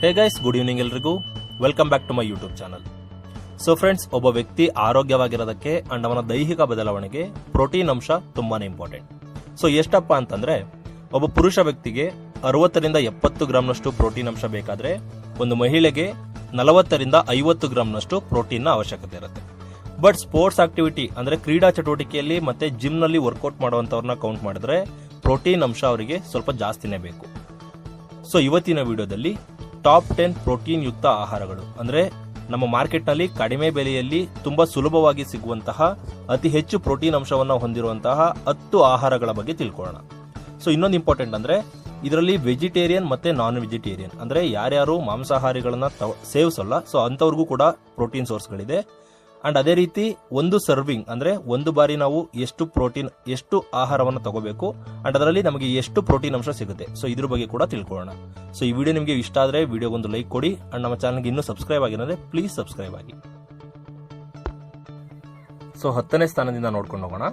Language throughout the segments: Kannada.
ಹೇ ಗೈಸ್ ಗುಡ್ ಈವ್ನಿಂಗ್ ಎಲ್ರಿಗೂ. Welcome back to my YouTube channel so friends ಒಬ್ಬ ವ್ಯಕ್ತಿ ಆರೋಗ್ಯವಾಗಿರೋದಕ್ಕೆ ಅಂಡ್ ಅವನ ದೈಹಿಕ ಬದಲಾವಣೆಗೆ ಪ್ರೋಟೀನ್ ಅಂಶ ತುಂಬಾ ಇಂಪಾರ್ಟೆಂಟ್ ಸೊ ಎಷ್ಟಪ್ಪ ಅಂತಂದ್ರೆ, ಒಬ್ಬ ಪುರುಷ ವ್ಯಕ್ತಿಗೆ ಅರವತ್ತರಿಂದ ಎಪ್ಪತ್ತು ಗ್ರಾಮ್ನಷ್ಟು ಪ್ರೋಟೀನ್ ಅಂಶ ಬೇಕಾದ್ರೆ ಒಂದು ಮಹಿಳೆಗೆ ನಲವತ್ತರಿಂದ ಐವತ್ತು ಗ್ರಾಮ್ನಷ್ಟು ಪ್ರೋಟೀನ್ನ ಅವಶ್ಯಕತೆ ಇರುತ್ತೆ. ಬಟ್ ಸ್ಪೋರ್ಟ್ಸ್ ಆಕ್ಟಿವಿಟಿ ಅಂದ್ರೆ ಕ್ರೀಡಾ ಚಟುವಟಿಕೆಯಲ್ಲಿ ಮತ್ತೆ ಜಿಮ್ನಲ್ಲಿ ವರ್ಕೌಟ್ ಮಾಡುವಂತವ್ರನ್ನ ಕೌಂಟ್ ಮಾಡಿದ್ರೆ ಪ್ರೋಟೀನ್ ಅಂಶ ಅವರಿಗೆ ಸ್ವಲ್ಪ ಜಾಸ್ತಿನೇ ಬೇಕು. ಸೊ ಇವತ್ತಿನ ವಿಡಿಯೋದಲ್ಲಿ ಟಾಪ್ ಟೆನ್ ಪ್ರೋಟೀನ್ ಯುಕ್ತ ಆಹಾರಗಳು. ಅಂದ್ರೆ ನಮ್ಮ ಮಾರ್ಕೆಟ್ನಲ್ಲಿ ಕಡಿಮೆ ಬೆಲೆಯಲ್ಲಿ ತುಂಬಾ ಸುಲಭವಾಗಿ ಸಿಗುವಂತಹ ಅತಿ ಹೆಚ್ಚು ಪ್ರೋಟೀನ್ ಅಂಶವನ್ನು ಹೊಂದಿರುವಂತಹ ಹತ್ತು ಆಹಾರಗಳ ಬಗ್ಗೆ ತಿಳ್ಕೊಳ್ಳೋಣ. ಸೊ ಇನ್ನೊಂದು ಇಂಪಾರ್ಟೆಂಟ್ ಅಂದ್ರೆ ಇದರಲ್ಲಿ ವೆಜಿಟೇರಿಯನ್ ಮತ್ತೆ ನಾನ್ ವೆಜಿಟೇರಿಯನ್ ಅಂದ್ರೆ ಯಾರ್ಯಾರು ಮಾಂಸಾಹಾರಿಗಳನ್ನ ಸೇವಿಸಲ್ಲ ಸೊ ಅಂತವ್ರಿಗೂ ಕೂಡ ಪ್ರೋಟೀನ್ ಸೋರ್ಸ್ಗಳಿದೆ. ಅಂಡ್ ಅದೇ ರೀತಿ ಒಂದು ಸರ್ವಿಂಗ್ ಅಂದ್ರೆ ಒಂದು ಬಾರಿ ನಾವು ಎಷ್ಟು ಪ್ರೋಟೀನ್ ಎಷ್ಟು ಆಹಾರವನ್ನು ತಗೋಬೇಕು ಅಂಡ್ ಅದರಲ್ಲಿ ನಮಗೆ ಎಷ್ಟು ಪ್ರೋಟೀನ್ ಅಂಶ ಸಿಗುತ್ತೆ. ಸೊ ಇದ್ರ ಬಗ್ಗೆ ಕೂಡ ತಿಳ್ಕೊಳ್ಳೋಣ. ಸೊ ಈ ವಿಡಿಯೋ ನಿಮಗೆ ಇಷ್ಟ ಆದ್ರೆ ವಿಡಿಯೋಗೊಂದು ಲೈಕ್ ಕೊಡಿ ಅಂಡ್ ನಮ್ಮ ಚಾನಲ್ಗೆ ಇನ್ನೂ ಸಬ್ಸ್ಕ್ರೈಬ್ ಆಗಿರೋದ್ರೆ ಪ್ಲೀಸ್ ಸಬ್ಸ್ಕ್ರೈಬ್ ಆಗಿ. ಸೊ ಹತ್ತನೇ ಸ್ಥಾನದಿಂದ ನೋಡ್ಕೊಂಡು ಹೋಗೋಣ.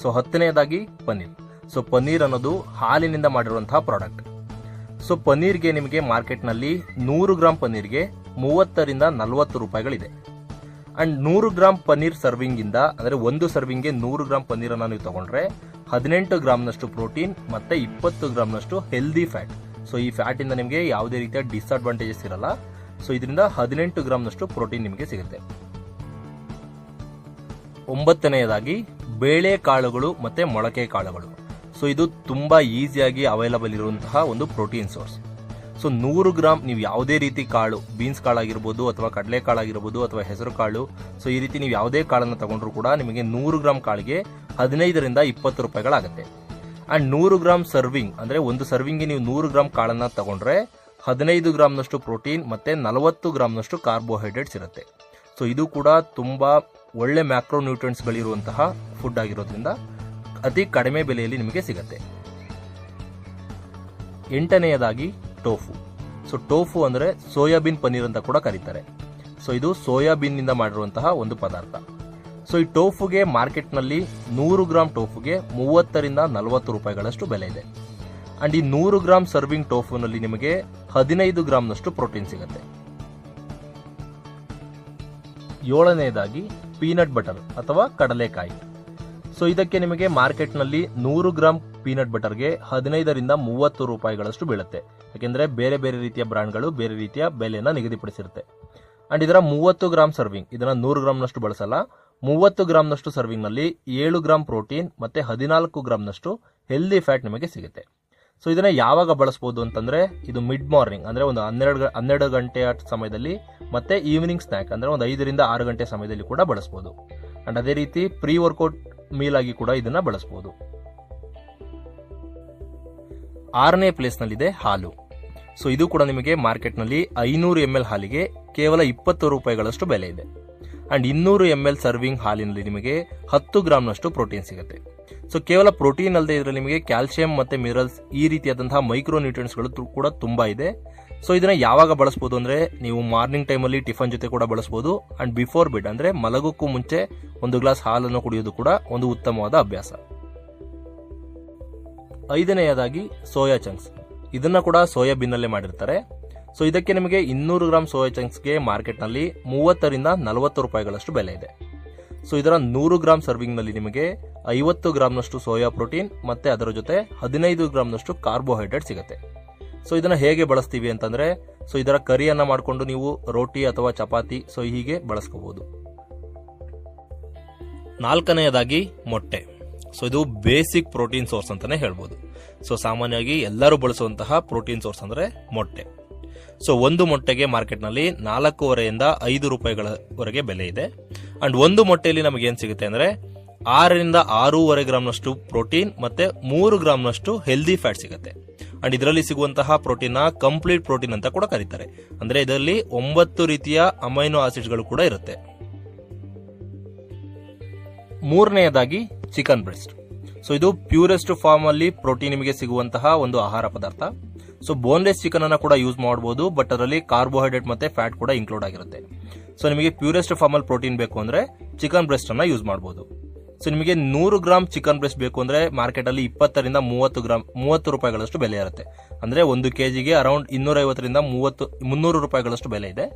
ಸೊ ಹತ್ತನೆಯದಾಗಿ ಪನ್ನೀರ್. ಸೊ ಪನ್ನೀರ್ ಅನ್ನೋದು ಹಾಲಿನಿಂದ ಮಾಡಿರುವಂತಹ ಪ್ರಾಡಕ್ಟ್ ಸೊ ಪನ್ನೀರ್ಗೆ ನಿಮಗೆ ಮಾರ್ಕೆಟ್ನಲ್ಲಿ ನೂರು ಗ್ರಾಂ ಪನ್ನೀರ್ಗೆ ಮೂವತ್ತರಿಂದ ನಲವತ್ತು ರೂಪಾಯಿಗಳಿದೆ. ಅಂಡ್ ನೂರು ಗ್ರಾಂ ಪನ್ನೀರ್ ಸರ್ವಿಂಗ್ ಇಂದ, ಅಂದ್ರೆ ಒಂದು ಸರ್ವಿಂಗ್ಗೆ ನೂರು ಗ್ರಾಂ ಪನ್ನೀರ್ ಅನ್ನ ನೀವು ತಗೊಂಡ್ರೆ ಹದಿನೆಂಟು ಗ್ರಾಮ್ನಷ್ಟು ಪ್ರೋಟೀನ್ ಮತ್ತೆ ಇಪ್ಪತ್ತು ಗ್ರಾಮ್ನಷ್ಟು ಹೆಲ್ದಿ ಫ್ಯಾಟ್ ಸೊ ಈ ಫ್ಯಾಟ್ ಇಂದ ನಿಮಗೆ ಯಾವುದೇ ರೀತಿಯ ಡಿಸ್ಅಡ್ವಾಂಟೇಜಸ್ ಇರಲ್ಲ. ಸೊ ಇದರಿಂದ ಹದಿನೆಂಟು ಗ್ರಾಮ್ನಷ್ಟು ಪ್ರೋಟೀನ್ ನಿಮಗೆ ಸಿಗುತ್ತೆ. ಒಂಬತ್ತನೆಯದಾಗಿ ಬೇಳೆ ಕಾಳುಗಳು ಮತ್ತೆ ಮೊಳಕೆ ಕಾಳುಗಳು. ಸೊ ಇದು ತುಂಬಾ ಈಸಿಯಾಗಿ ಅವೈಲಬಲ್ ಇರುವಂತಹ ಒಂದು ಪ್ರೋಟೀನ್ ಸೋರ್ಸ್ ಸೊ ನೂರು ಗ್ರಾಮ್ ನೀವು ಯಾವುದೇ ರೀತಿ ಕಾಳು ಬೀನ್ಸ್ ಕಾಳಾಗಿರ್ಬೋದು ಅಥವಾ ಕಡಲೆ ಕಾಳಾಗಿರ್ಬೋದು ಅಥವಾ ಹೆಸರು ಕಾಳು ಸೊ ಈ ರೀತಿ ನೀವು ಯಾವುದೇ ಕಾಳನ್ನು ತಗೊಂಡ್ರು ಕೂಡ ನಿಮಗೆ ನೂರು ಗ್ರಾಮ್ ಕಾಳಿಗೆ ಹದಿನೈದರಿಂದ ಇಪ್ಪತ್ತು ರೂಪಾಯಿಗಳಾಗುತ್ತೆ. ಅಂಡ್ ನೂರು ಗ್ರಾಮ್ ಸರ್ವಿಂಗ್ ಅಂದ್ರೆ ಒಂದು ಸರ್ವಿಂಗ್ಗೆ ನೀವು ನೂರು ಗ್ರಾಮ್ ಕಾಳನ್ನು ತಗೊಂಡ್ರೆ ಹದಿನೈದು ಗ್ರಾಮ್ನಷ್ಟು ಪ್ರೋಟೀನ್ ಮತ್ತೆ ನಲವತ್ತು ಗ್ರಾಮ್ನಷ್ಟು ಕಾರ್ಬೋಹೈಡ್ರೇಟ್ಸ್ ಇರುತ್ತೆ. ಸೊ ಇದು ಕೂಡ ತುಂಬಾ ಒಳ್ಳೆ ಮ್ಯಾಕ್ರೋ ನ್ಯೂಟ್ರಿಯೆಂಟ್ಸ್ಗಳಿರುವಂತಹ ಫುಡ್ ಆಗಿರೋದ್ರಿಂದ ಅತಿ ಕಡಿಮೆ ಬೆಲೆಯಲ್ಲಿ ನಿಮಗೆ ಸಿಗುತ್ತೆ. ಎಂಟನೆಯದಾಗಿ ಟೋಫು. ಸೊ ಟೋಫು ಅಂದ್ರೆ ಸೋಯಾಬೀನ್ ಪನ್ನೀರ್ ಅಂತ ಕೂಡ ಕರೀತಾರೆ. ಸೊ ಇದು ಸೋಯಾಬೀನ್ನಿಂದ ಮಾಡಿರುವಂತಹ ಒಂದು ಪದಾರ್ಥ. ಸೊ ಈ ಟೋಫುಗೆ ಮಾರ್ಕೆಟ್ನಲ್ಲಿ ನೂರು ಗ್ರಾಮ್ ಟೋಫುಗೆ ಮೂವತ್ತರಿಂದ ನಲವತ್ತು ರೂಪಾಯಿಗಳಷ್ಟು ಬೆಲೆ ಇದೆ. ಅಂಡ್ ಈ ನೂರು ಗ್ರಾಮ್ ಸರ್ವಿಂಗ್ ಟೋಫುನಲ್ಲಿ ನಿಮಗೆ ಹದಿನೈದು ಗ್ರಾಮ್ನಷ್ಟು ಪ್ರೋಟೀನ್ ಸಿಗುತ್ತೆ. ಏಳನೆಯದಾಗಿ ಪೀನಟ್ ಬಟರ್ ಅಥವಾ ಕಡಲೆಕಾಯಿ. ಸೊ ಇದಕ್ಕೆ ನಿಮಗೆ ಮಾರ್ಕೆಟ್ನಲ್ಲಿ ನೂರು ಗ್ರಾಮ್ ಪೀನಟ್ ಬಟರ್ಗೆ ಹದಿನೈದರಿಂದ ಮೂವತ್ತು ರೂಪಾಯಿಗಳಷ್ಟು ಬೀಳುತ್ತೆ. ಯಾಕೆಂದ್ರೆ ಬೇರೆ ಬೇರೆ ರೀತಿಯ ಬ್ರ್ಯಾಂಡ್ಗಳು ಬೇರೆ ರೀತಿಯ ಬೆಲೆಯನ್ನು ನಿಗದಿಪಡಿಸಿರುತ್ತೆ. ಅಂಡ್ ಇದರ ಮೂವತ್ತು ಗ್ರಾಮ್ ಸರ್ವಿಂಗ್, ಇದನ್ನ ನೂರು ಗ್ರಾಮ್ನಷ್ಟು ಬಳಸಲ್ಲ. ಮೂವತ್ತು ಗ್ರಾಮ್ನಷ್ಟು ಸರ್ವಿಂಗ್ನಲ್ಲಿ ಏಳು ಗ್ರಾಮ್ ಪ್ರೋಟೀನ್ ಮತ್ತೆ ಹದಿನಾಲ್ಕು ಗ್ರಾಮ್ನಷ್ಟು ಹೆಲ್ದಿ ಫ್ಯಾಟ್ ನಿಮಗೆ ಸಿಗುತ್ತೆ. ಸೊ, ಇದನ್ನ ಯಾವಾಗ ಬಳಸಬಹುದು ಅಂತಂದ್ರೆ ಇದು ಮಿಡ್ ಮಾರ್ನಿಂಗ್, ಅಂದ್ರೆ ಒಂದು ಹನ್ನೆರಡು ಹನ್ನೆರಡು ಗಂಟೆಯ ಸಮಯದಲ್ಲಿ ಮತ್ತೆ ಈವ್ನಿಂಗ್ ಸ್ನ್ಯಾಕ್, ಅಂದ್ರೆ ಒಂದು ಐದರಿಂದ ಆರು ಗಂಟೆ ಸಮಯದಲ್ಲಿ ಕೂಡ ಬಳಸಬಹುದು ಅಂಡ್ ಅದೇ ರೀತಿ ಪ್ರೀ ವರ್ಕೌಟ್ ಮೀಲ್ ಆಗಿ ಕೂಡ ಇದನ್ನ ಬಳಸಬಹುದು ಆರನೇ ಪ್ಲೇಸ್ನಲ್ಲಿದೆ ಹಾಲು. ಸೊ, ಇದು ಕೂಡ ನಿಮಗೆ ಮಾರ್ಕೆಟ್ನಲ್ಲಿ ಐನೂರು ಎಂ ಎಲ್ ಹಾಲಿಗೆ ಕೇವಲ ಇಪ್ಪತ್ತು ರೂಪಾಯಿಗಳಷ್ಟು ಬೆಲೆ ಇದೆ. ಅಂಡ್ ಇನ್ನೂರು ಎಂ ಎಲ್ ಸರ್ವಿಂಗ್ ಹಾಲಿನಲ್ಲಿ ನಿಮಗೆ ಹತ್ತು ಗ್ರಾಮ್ನಷ್ಟು ಪ್ರೋಟೀನ್ ಸಿಗುತ್ತೆ. ಸೊ, ಕೇವಲ ಪ್ರೋಟೀನ್ ಅಲ್ಲದೆ ಇದರಲ್ಲಿ ನಿಮಗೆ ಕ್ಯಾಲ್ಸಿಯಂ ಮತ್ತೆ ಮಿನರಲ್ಸ್ ಈ ರೀತಿಯಾದಂತಹ ಮೈಕ್ರೋ ನ್ಯೂಟ್ರಿಯೆಂಟ್ಸ್ಗಳು ಕೂಡ ತುಂಬಾ ಇದೆ. ಸೊ, ಇದನ್ನ ಯಾವಾಗ ಬಳಸಬಹುದು ಅಂದ್ರೆ ನೀವು ಮಾರ್ನಿಂಗ್ ಟೈಮಲ್ಲಿ ಟಿಫನ್ ಜೊತೆ ಕೂಡ ಬಳಸಬಹುದು ಅಂಡ್ ಬಿಫೋರ್ ಬೆಡ್ ಅಂದ್ರೆ ಮಲಗೋಕ್ಕೂ ಮುಂಚೆ ಒಂದು ಗ್ಲಾಸ್ ಹಾಲನ್ನು ಕುಡಿಯೋದು ಕೂಡ ಒಂದು ಉತ್ತಮವಾದ ಅಭ್ಯಾಸ. ಐದನೆಯದಾಗಿ ಸೋಯಾ ಚಂಕ್ಸ್. ಇದನ್ನ ಕೂಡ ಸೋಯಾಬೀನ್ ಅಲ್ಲೇ ಮಾಡಿರ್ತಾರೆ. ಸೊ ಇದಕ್ಕೆ ನಿಮಗೆ ಇನ್ನೂರು ಗ್ರಾಮ್ ಸೋಯಾ ಚಂಕ್ಸ್ಗೆ ಮಾರ್ಕೆಟ್ನಲ್ಲಿ ಮೂವತ್ತರಿಂದ ನಲವತ್ತು ರೂಪಾಯಿಗಳಷ್ಟು ಬೆಲೆ ಇದೆ. ಸೊ ಇದರ ನೂರು ಗ್ರಾಮ್ ಸರ್ವಿಂಗ್ನಲ್ಲಿ ನಿಮಗೆ ಐವತ್ತು ಗ್ರಾಮ್ನಷ್ಟು ಸೋಯಾ ಪ್ರೋಟೀನ್ ಮತ್ತೆ ಅದರ ಜೊತೆ ಹದಿನೈದು ಗ್ರಾಮ್ನಷ್ಟು ಕಾರ್ಬೋಹೈಡ್ರೇಟ್ ಸಿಗುತ್ತೆ. ಸೊ ಇದನ್ನ ಹೇಗೆ ಬಳಸ್ತೀವಿ ಅಂತಂದ್ರೆ ಸೊ ಇದರ ಕರಿಯನ್ನ ಮಾಡಿಕೊಂಡು ನೀವು ರೋಟಿ ಅಥವಾ ಚಪಾತಿ ಸೊ ಹೀಗೆ ಬಳಸ್ಕೋಬಹುದು ನಾಲ್ಕನೆಯದಾಗಿ ಮೊಟ್ಟೆ. ಸೊ ಇದು ಬೇಸಿಕ್ ಪ್ರೋಟೀನ್ ಸೋರ್ಸ್ ಅಂತಾನೆ ಹೇಳ್ಬೋದು. ಸೊ ಸಾಮಾನ್ಯವಾಗಿ ಎಲ್ಲರೂ ಬಳಸುವಂತಹ ಪ್ರೋಟೀನ್ ಸೋರ್ಸ್ ಅಂದ್ರೆ ಮೊಟ್ಟೆ. ಸೊ ಒಂದು ಮೊಟ್ಟೆಗೆ ಮಾರ್ಕೆಟ್ನಲ್ಲಿ ನಾಲ್ಕೂವರೆಯಿಂದ ಐದು ರೂಪಾಯಿಗಳವರೆಗೆ ಬೆಲೆ ಇದೆ. ಅಂಡ್ ಒಂದು ಮೊಟ್ಟೆಯಲ್ಲಿ ನಮಗೆ ಏನು ಸಿಗುತ್ತೆ ಅಂದ್ರೆ ಆರರಿಂದ ಆರೂವರೆ ಗ್ರಾಮ್ನಷ್ಟು ಪ್ರೋಟೀನ್ ಮತ್ತೆ ಮೂರು ಗ್ರಾಮ್ನಷ್ಟು ಹೆಲ್ದಿ ಫ್ಯಾಟ್ ಸಿಗುತ್ತೆ. ಅಂಡ್ ಇದರಲ್ಲಿ ಸಿಗುವಂತಹ ಪ್ರೋಟೀನ್ ಕಂಪ್ಲೀಟ್ ಪ್ರೋಟೀನ್ ಅಂತ ಕೂಡ ಕರೀತಾರೆ. ಅಂದ್ರೆ ಇದರಲ್ಲಿ ಒಂಬತ್ತು ರೀತಿಯ ಅಮೈನೋ ಆಸಿಡ್ಗಳು ಕೂಡ ಇರುತ್ತೆ. ಮೂರನೆಯದಾಗಿ ಚಿಕನ್ ಬ್ರೆಸ್ಟ್. ಸೊ ಇದು ಪ್ಯೂರೆಸ್ಟ್ ಫಾರ್ಮ್ ಅಲ್ಲಿ ಪ್ರೋಟೀನ್ ನಿಮಗೆ ಸಿಗುವಂತಹ ಒಂದು ಆಹಾರ ಪದಾರ್ಥ. ಸೊ ಬೋನ್ಲೆಸ್ ಚಿಕನ್ ಅನ್ನ ಕೂಡ ಯೂಸ್ ಮಾಡಬಹುದು ಬಟ್ ಅದರಲ್ಲಿ ಕಾರ್ಬೋಹೈಡ್ರೇಟ್ ಮತ್ತೆ ಫ್ಯಾಟ್ ಕೂಡ ಇನ್ಕ್ಲೂಡ್ ಆಗಿರುತ್ತೆ. ಸೊ ನಿಮಗೆ ಪ್ಯೂರೆಸ್ಟ್ ಫಾರ್ಮ್ ಅಲ್ಲಿ ಪ್ರೋಟೀನ್ ಬೇಕು ಅಂದ್ರೆ ಚಿಕನ್ ಬ್ರೆಸ್ಟ್ ಅನ್ನ ಯೂಸ್ ಮಾಡಬಹುದು ಸೊ ನಿಮಗೆ ನೂರು ಗ್ರಾಮ್ ಚಿಕನ್ ಬ್ರೆಸ್ಟ್ ಬೇಕು ಅಂದ್ರೆ ಮಾರ್ಕೆಟ್ ಅಲ್ಲಿ ಇಪ್ಪತ್ತರಿಂದ ಮೂವತ್ತು ಗ್ರಾಮ್ ಮೂವತ್ತು ರೂಪಾಯಿಗಳಷ್ಟು ಬೆಲೆ ಇರುತ್ತೆ. ಅಂದ್ರೆ ಒಂದು ಕೆಜಿಗೆ ಅರೌಂಡ್ ಇನ್ನೂರ ಐವತ್ತರಿಂದ ಮೂವತ್ತು, ಮುನ್ನೂರು ರೂಪಾಯಿಗಳಷ್ಟು ಬೆಲೆ ಇದೆ.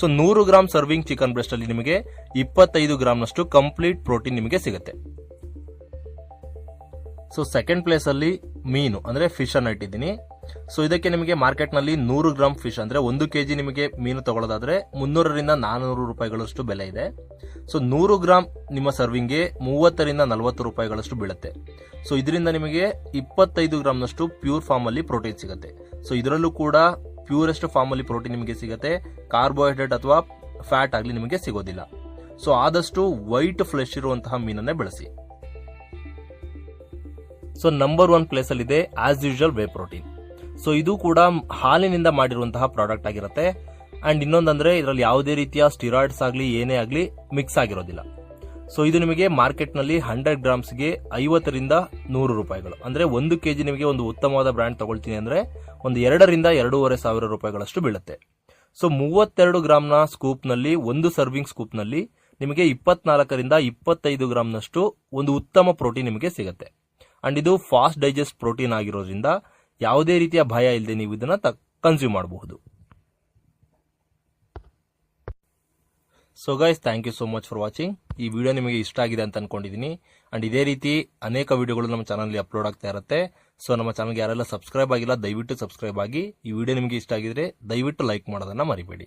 ಸೊ ನೂರು ಗ್ರಾಮ್ ಸರ್ವಿಂಗ್ ಚಿಕನ್ ಬ್ರೆಸ್ಟ್ ಅಲ್ಲಿ ನಿಮಗೆ ಇಪ್ಪತ್ತೈದು ಗ್ರಾಮ್ನಷ್ಟು ಕಂಪ್ಲೀಟ್ ಪ್ರೋಟೀನ್ ನಿಮಗೆ ಸಿಗುತ್ತೆ. ಸೊ ಸೆಕೆಂಡ್ ಪ್ಲೇಸ್ ಅಲ್ಲಿ ಮೀನು, ಅಂದ್ರೆ ಫಿಶ್ ಅನ್ನು ಇಟ್ಟಿದ್ದೀನಿ. ಸೊ ಇದಕ್ಕೆ ನಿಮಗೆ ಮಾರ್ಕೆಟ್ನಲ್ಲಿ ನೂರು ಗ್ರಾಮ್ ಫಿಶ್ ಅಂದ್ರೆ ಒಂದು ಕೆ ಜಿ ನಿಮಗೆ ಮೀನು ತಗೊಳ್ಳೋದಾದ್ರೆ ಮುನ್ನೂರರಿಂದ ನಾನೂರು ರೂಪಾಯಿಗಳಷ್ಟು ಬೆಲೆ ಇದೆ. ಸೊ ನೂರು ಗ್ರಾಮ್ ನಿಮ್ಮ ಸರ್ವಿಂಗ್ಗೆ ಮೂವತ್ತರಿಂದ ನಲವತ್ತು ರೂಪಾಯಿಗಳಷ್ಟು ಬೀಳುತ್ತೆ. ಸೊ ಇದರಿಂದ ನಿಮಗೆ ಇಪ್ಪತ್ತೈದು ಗ್ರಾಮ್ನಷ್ಟು ಪ್ಯೂರ್ ಫಾರ್ಮ್ ಅಲ್ಲಿ ಪ್ರೋಟೀನ್ ಸಿಗುತ್ತೆ. ಸೊ ಇದರಲ್ಲೂ ಕೂಡ ಪ್ಯೂರೆಸ್ಟ್ ಫಾರ್ಮ್ ಅಲ್ಲಿ ಪ್ರೋಟೀನ್ ನಿಮಗೆ ಸಿಗುತ್ತೆ. ಕಾರ್ಬೋಹೈಡ್ರೇಟ್ ಅಥವಾ ಫ್ಯಾಟ್ ಆಗಲಿ ನಿಮಗೆ ಸಿಗೋದಿಲ್ಲ. ಸೊ ಆದಷ್ಟು ವೈಟ್ ಫ್ಲೆಶ್ ಇರುವಂತಹ ಮೀನನ್ನೇ ಬಳಸಿ. ಸೊ ನಂಬರ್ ಒನ್ ಪ್ಲೇಸ್ ಅಲ್ಲಿ ಇದೆ as usual whey protein so ಇದು ಕೂಡ ಹಾಲಿನಿಂದ ಮಾಡಿರುವಂತಹ ಪ್ರಾಡಕ್ಟ್ ಆಗಿರುತ್ತೆ. ಅಂಡ್ ಇನ್ನೊಂದಂದ್ರೆ, ಇದರಲ್ಲಿ ಯಾವುದೇ ರೀತಿಯ ಸ್ಟಿರಾಯ್ಡ್ಸ್ ಆಗಲಿ, ಏನೇ ಆಗಲಿ ಮಿಕ್ಸ್ ಆಗಿರೋದಿಲ್ಲ. ಸೊ ಇದು ನಿಮಗೆ ಮಾರ್ಕೆಟ್ನಲ್ಲಿ ಹಂಡ್ರೆಡ್ ಗ್ರಾಮ್ಸ್ಗೆ ಐವತ್ತರಿಂದ ನೂರು ರೂಪಾಯಿಗಳು. ಅಂದ್ರೆ ಒಂದು ಕೆಜಿ ನಿಮಗೆ ಒಂದು ಉತ್ತಮವಾದ ಬ್ರ್ಯಾಂಡ್ ತಗೊಳ್ತೀನಿ ಅಂದ್ರೆ, ಒಂದು ಎರಡರಿಂದ ಎರಡೂವರೆ ಸಾವಿರ ರೂಪಾಯಿಗಳಷ್ಟು ಬೀಳುತ್ತೆ. ಸೊ ಮೂವತ್ತೆರಡು ಗ್ರಾಮ್ನ ಸ್ಕೂಪ್ನಲ್ಲಿ, ಒಂದು ಸರ್ವಿಂಗ್ ಸ್ಕೂಪ್ನಲ್ಲಿ ನಿಮಗೆ ಇಪ್ಪತ್ನಾಲ್ಕರಿಂದ ಇಪ್ಪತ್ತೈದು ಗ್ರಾಮ್ನಷ್ಟು ಒಂದು ಉತ್ತಮ ಪ್ರೋಟೀನ್ ನಿಮಗೆ ಸಿಗುತ್ತೆ. ಅಂಡ್ ಇದು ಫಾಸ್ಟ್ ಡೈಜೆಸ್ಟ್ ಪ್ರೋಟೀನ್ ಆಗಿರೋದ್ರಿಂದ ಯಾವುದೇ ರೀತಿಯ ಭಯ ಇಲ್ಲದೆ ನೀವು ಇದನ್ನ ಕನ್ಸ್ಯೂಮ್ ಮಾಡಬಹುದು. So guys thank you so much for watching ಈ ವಿಡಿಯೋ ನಿಮಗೆ ಇಷ್ಟ ಆಗಿದೆ ಅಂತ ಅನ್ಕೊಂಡಿದ್ದೀನಿ ಅಂಡ್ ಇದೇ ರೀತಿ ಅನೇಕ ವಿಡಿಯೋಗಳು ನಮ್ಮ ಚಾನಲ್ ಅಪ್ಲೋಡ್ ಆಗ್ತಾ ಇರುತ್ತೆ. ಸೊ ನಮ್ಮ ಚಾನಲ್ಗೆ ಯಾರೆಲ್ಲ ಸಬ್ಸ್ಕ್ರೈಬ್ ಆಗಿಲ್ಲ, ದಯವಿಟ್ಟು ಸಬ್ಸ್ಕ್ರೈಬ್ ಆಗಿ. ಈ ವಿಡಿಯೋ ನಿಮಗೆ ಇಷ್ಟ ಆಗಿದ್ರೆ ದಯವಿಟ್ಟು ಲೈಕ್ ಮಾಡೋದನ್ನ ಮರಿಬೇಡಿ.